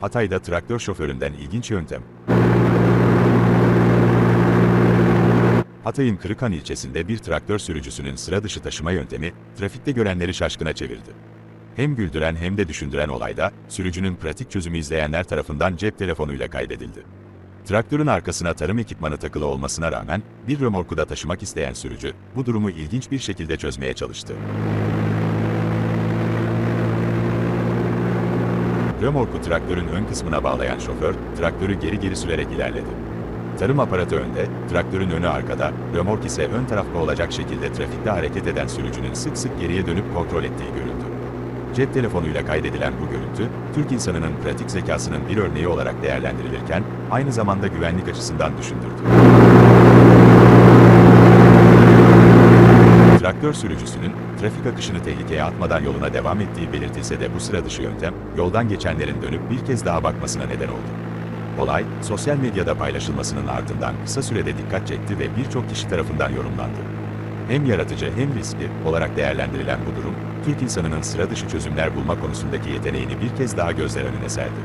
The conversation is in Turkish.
Hatay'da traktör şoföründen ilginç yöntem. Hatay'ın Kırıkhan ilçesinde bir traktör sürücüsünün sıra dışı taşıma yöntemi, trafikte görenleri şaşkına çevirdi. Hem güldüren hem de düşündüren olayda, sürücünün pratik çözümü izleyenler tarafından cep telefonuyla kaydedildi. Traktörün arkasına tarım ekipmanı takılı olmasına rağmen, bir römorku da taşımak isteyen sürücü, bu durumu ilginç bir şekilde çözmeye çalıştı. Römorku traktörün ön kısmına bağlayan şoför, traktörü geri geri sürerek ilerledi. Tarım aparatı önde, traktörün önü arkada, römork ise ön tarafta olacak şekilde trafikte hareket eden sürücünün sık sık geriye dönüp kontrol ettiği görüldü. Cep telefonuyla kaydedilen bu görüntü, Türk insanının pratik zekasının bir örneği olarak değerlendirilirken, aynı zamanda güvenlik açısından düşündürdü. Traktör sürücüsünün trafik akışını tehlikeye atmadan yoluna devam ettiği belirtilse de bu sıra dışı yöntem, yoldan geçenlerin dönüp bir kez daha bakmasına neden oldu. Olay, sosyal medyada paylaşılmasının ardından kısa sürede dikkat çekti ve birçok kişi tarafından yorumlandı. Hem yaratıcı hem riskli olarak değerlendirilen bu durum, Türk insanının sıra dışı çözümler bulma konusundaki yeteneğini bir kez daha gözler önüne serdi.